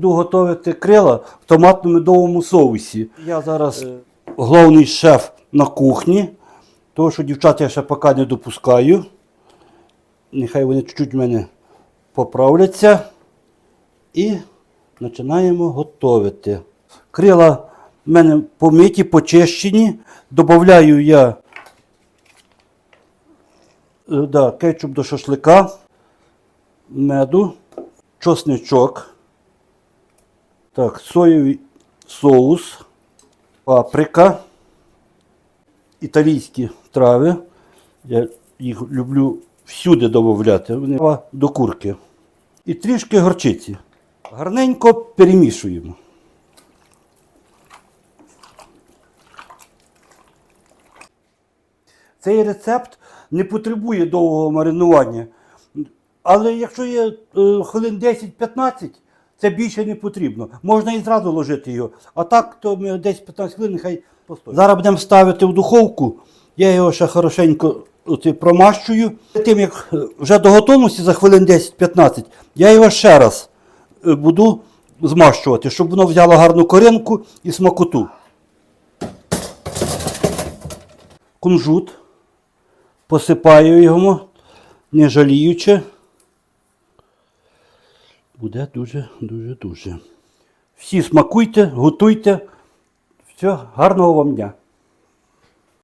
Буду готувати крила в томатно-медовому соусі. Я зараз е, головний шеф на кухні, тому що дівчат я ще поки не допускаю. Нехай вони чуть-чуть в мене поправляться. І починаємо готувати. Крила в мене помиті, почищені. Добавляю я е, да, кетчуп до шашлика, меду, чосничок, так, соєвий соус, паприка, італійські трави. Я їх люблю всюди додати. Вони до курки. І трішки горчиці. Гарненько перемішуємо. Цей рецепт не потребує довгого маринування. Але якщо є е, хвилин 10-15, це більше не потрібно. Можна і зразу ложити його. А так, то ми 10-15 хвилин нехай постоїть. Зараз будемо ставити в духовку. Я його ще хорошенько оце промащую. Тим як е, вже до готовності за хвилин 10-15, я його ще раз е, буду змащувати, щоб воно взяло гарну коринку і смакоту. Кунжут. Посипаю його, не жаліючи. Буде дуже, дуже, дуже. Всі смакуйте, готуйте. Все, гарного вам дня.